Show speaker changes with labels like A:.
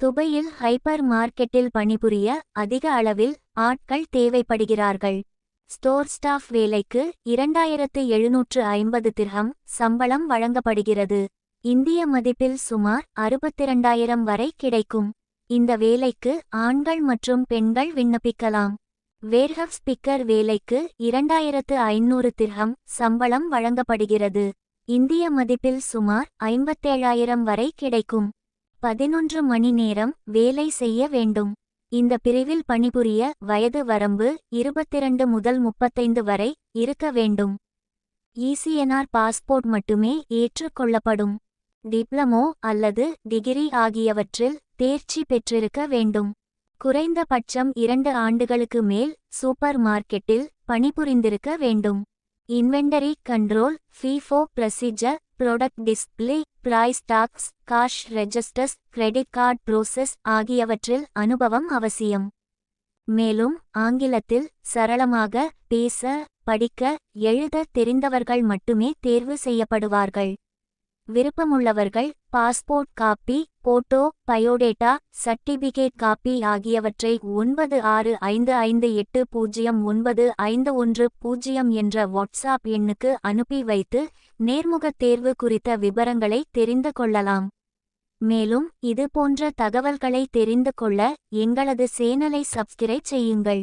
A: துபையில் hyper மார்க்கெட்டில் பணிபுரிய அதிக அளவில் ஆட்கள் தேவைப்படுகிறார்கள். ஸ்டோர் ஸ்டாஃப் வேலைக்கு இரண்டாயிரத்து எழுநூற்று ஐம்பது திரகம் சம்பளம் வழங்கப்படுகிறது. இந்திய மதிப்பில் சுமார் அறுபத்திரண்டாயிரம் வரை கிடைக்கும். இந்த வேலைக்கு ஆண்கள் மற்றும் பெண்கள் விண்ணப்பிக்கலாம். வேர்ஹப் ஸ்பிக்கர் வேலைக்கு இரண்டாயிரத்து ஐநூறு திர்ஹம் சம்பளம் வழங்கப்படுகிறது. இந்திய மதிப்பில் சுமார் ஐம்பத்தேழாயிரம் வரை கிடைக்கும். பதினொன்று மணி நேரம் வேலை செய்ய வேண்டும். இந்த பிரிவில் பணிபுரிய வயது வரம்பு இருபத்திரண்டு முதல் முப்பத்தைந்து வரை இருக்க வேண்டும். இசிஎன்ஆர் பாஸ்போர்ட் மட்டுமே ஏற்றுக்கொள்ளப்படும் டிப்ளமோ அல்லது டிகிரி ஆகியவற்றில் தேர்ச்சி பெற்றிருக்க வேண்டும். குறைந்தபட்சம் இரண்டு ஆண்டுகளுக்கு மேல் சூப்பர் மார்க்கெட்டில் பணிபுரிந்திருக்க வேண்டும். Inventory control FIFO procedure product display price tax cash registers credit card process ஆகியவற்றில் அனுபவம் அவசியம். மேலும் ஆங்கிலத்தில் சரளமாக பேச படிக்க எழுத தெரிந்தவர்கள் மட்டுமே தேர்வு செய்யப்படுவார்கள். விருப்பமுள்ளவர்கள் passport copy photo biodata certificate copy ஆகியவற்றை ஒன்பது ஆறு ஐந்து ஐந்து எட்டு பூஜ்ஜியம் ஒன்பது ஐந்து ஒன்று பூஜ்ஜியம் என்ற வாட்ஸ்ஆப் எண்ணுக்கு அனுப்பி வைத்து நேர்முகத் தேர்வு குறித்த விபரங்களை தெரிந்து கொள்ளலாம். மேலும் இது போன்ற தகவல்களை தெரிந்து கொள்ள எங்களது சேனலை சப்ஸ்கிரைப் செய்யுங்கள்.